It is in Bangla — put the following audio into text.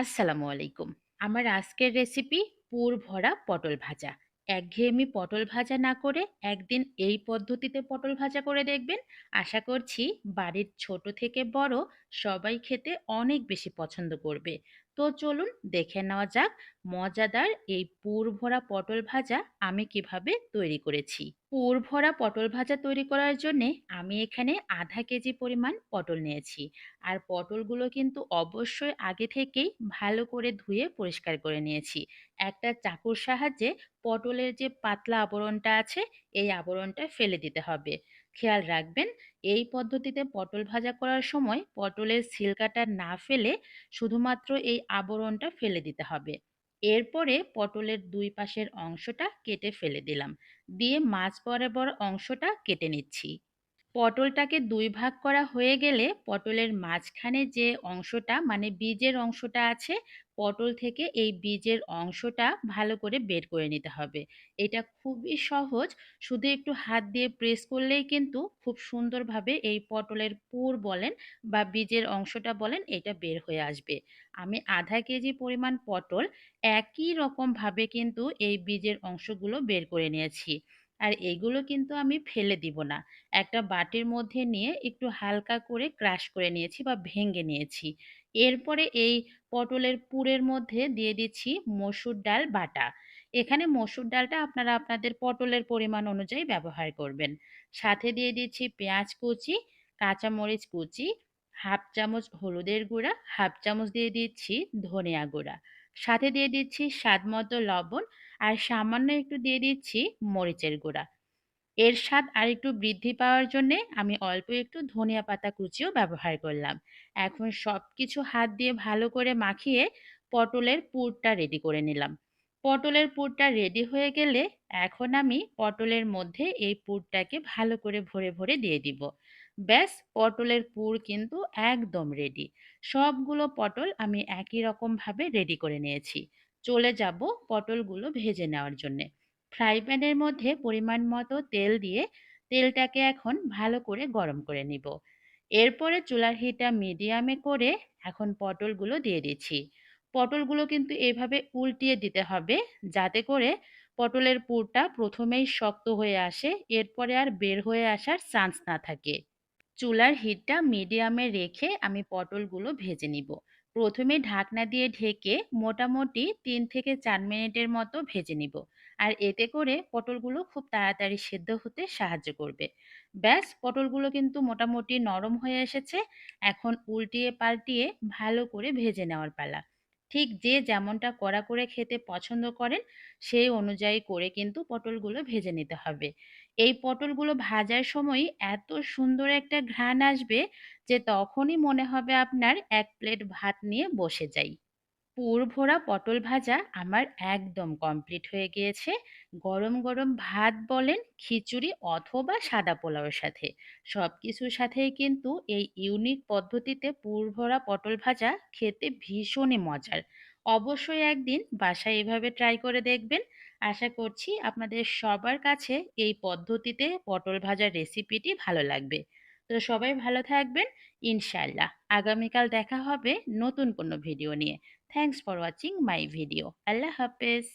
আসসালামু আলাইকুম। আমার আজকের রেসিপি পুর ভরা পটল ভাজা। একঘেয়েমি পটল ভাজা না করে একদিন এই পদ্ধতিতে পটল ভাজা করে দেখবেন। আশা করছি বাড়ির ছোট থেকে বড় সবাই খেতে অনেক বেশি পছন্দ করবে। তো চলুন দেখে নেওয়া যাক মজাদার এই পুর ভরা পটল ভাজা আমি কীভাবে তৈরি করেছি। পুর ভরা পটল ভাজা তৈরি করার জন্যে আমি এখানে আধা কেজি পরিমাণ পটল নিয়েছি। আর পটলগুলো কিন্তু অবশ্যই আগে থেকেই ভালো করে ধুয়ে পরিষ্কার করে নিয়েছি। একটা চাকুর সাহায্যে পটলের যে পাতলা আবরণটা আছে, এই আবরণটা ফেলে দিতে হবে। খেয়াল রাখবেন এই পদ্ধতিতে পটল ভাজা করার সময় পটলের ছিলকাটা না ফেলে শুধুমাত্র এই আবরণটা ফেলে দিতে হবে। এরপরে পটলের দুই পাশের অংশটা কেটে ফেলে দিলাম। দিয়ে মাঝ বরাবর অংশটা কেটে নিচ্ছি। পটলটাকে দুই ভাগ করা হয়ে গেলে পটলের মাঝখানে যে অংশটা মানে বীজের অংশটা আছে, পটল থেকে এই বীজের অংশটা ভালো করে বের করে নিতে হবে। এটা খুবই সহজ। শুধু একটু হাত দিয়ে প্রেস করলেই কিন্তু খুব সুন্দরভাবে এই পটলের পুর বলেন বা বীজের অংশটা বলেন, এটা বের হয়ে আসবে। আমি আধা কেজি পরিমাণ পটল একই রকমভাবে কিন্তু এই বীজের অংশগুলো বের করে নিয়েছি। আর এগুলো কিন্তু আমি ফেলে দিব না। একটা বাটির মধ্যে নিয়ে একটু হালকা করে ক্রাশ করে নিয়েছি বা ভেঙে নিয়েছি। এরপরে এই পটলের পুরের মধ্যে দিয়ে দিচ্ছি মসুর ডাল বাটা। এখানে মসুর ডালটা আপনারা আপনাদের পটলের পরিমাণ অনুযায়ী ব্যবহার করবেন। সাথে দিয়ে দিচ্ছি পেঁয়াজ কুচি, কাঁচামরিচ কুচি, হাফ চামচ হলুদের গুঁড়া, হাফ চামচ দিয়ে দিচ্ছি ধনিয়া গুঁড়া। সাথে দিয়ে দিচ্ছি স্বাদ মতো লবণ আর সামান্য একটু দিয়ে দিচ্ছি মরিচের গুঁড়া। এর স্বাদ আর একটু বৃদ্ধি পাওয়ার জন্যে আমি অল্প একটু ধনিয়া পাতা কুচিও ব্যবহার করলাম। এখন সব কিছু হাত দিয়ে ভালো করে মাখিয়ে পটলের পুরটা রেডি করে নিলাম। পটলের পুরটা রেডি হয়ে গেলে এখন আমি পটলের মধ্যে এই পুরটাকে ভালো করে ভরে ভরে দিয়ে দিব। ব্যাস, পটলের পুর কিন্তু একদম রেডি সবগুলো পটল আমি একই রকমভাবে রেডি করে নিয়েছি। চলে যাব পটলগুলো ভেজে নেওয়ার জন্যে। ফ্রাই প্যানের মধ্যে পরিমাণ মতো তেল দিয়ে তেলটাকে এখন ভালো করে গরম করে নিব। এরপরে চুলার হিটটা মিডিয়ামে করে এখন পটলগুলো দিয়ে দিচ্ছি। পটলগুলো কিন্তু এভাবে উল্টিয়ে দিতে হবে। যাতে করে পটলের পুরটা প্রথমেই শক্ত হয়ে আসে, এরপরে আর বের হয়ে আসার চান্স না থাকে। চুলার হিটটা মিডিয়ামে রেখে আমি পটলগুলো ভেজে নিব। প্রথমে ঢাকনা দিয়ে ঢেকে মোটামুটি তিন থেকে চার মিনিটের মতো ভেজে নিব। আর এতে করে পটলগুলো খুব তাড়াতাড়ি সেদ্ধ হতে সাহায্য করবে। ব্যাস, পটলগুলো কিন্তু মোটামুটি নরম হয়ে এসেছে। এখন উল্টিয়ে পাল্টিয়ে ভালো করে ভেজে নেওয়ার পালা। ঠিক যে যেমনটা কড়া করে খেতে পছন্দ করেন, সেই অনুযায়ী করে কিন্তু পটলগুলো ভেজে নিতে হবে। এই পটলগুলো ভাজার সময় এত সুন্দর একটা ঘ্রাণ আসবে যে তখনই মনে হবে আপনার এক প্লেট ভাত নিয়ে বসে যাই। পুর ভরা পটল ভাজা আমার একদম কমপ্লিট হয়ে গিয়েছে। গরম গরম ভাত বলেন, খিচুড়ি অথবা সাদা পোলাওয়ের সাথে। সব কিছুর সাথেই কিন্তু এই ইউনিক পদ্ধতিতে পুর ভরা পটল ভাজা খেতে ভীষণই মজার। অবশ্যই একদিন বাসায় এভাবে ট্রাই করে দেখবেন। আশা করছি আপনাদের সবার কাছে এই পদ্ধতিতে পটল ভাজার রেসিপিটি ভালো লাগবে। তো সবাই ভালো থাকবেন ইনশাল্লাহ আগামীকাল দেখা হবে নতুন কোনো ভিডিও নিয়ে। Thanks for watching my video আল্লাহ হাফেজ।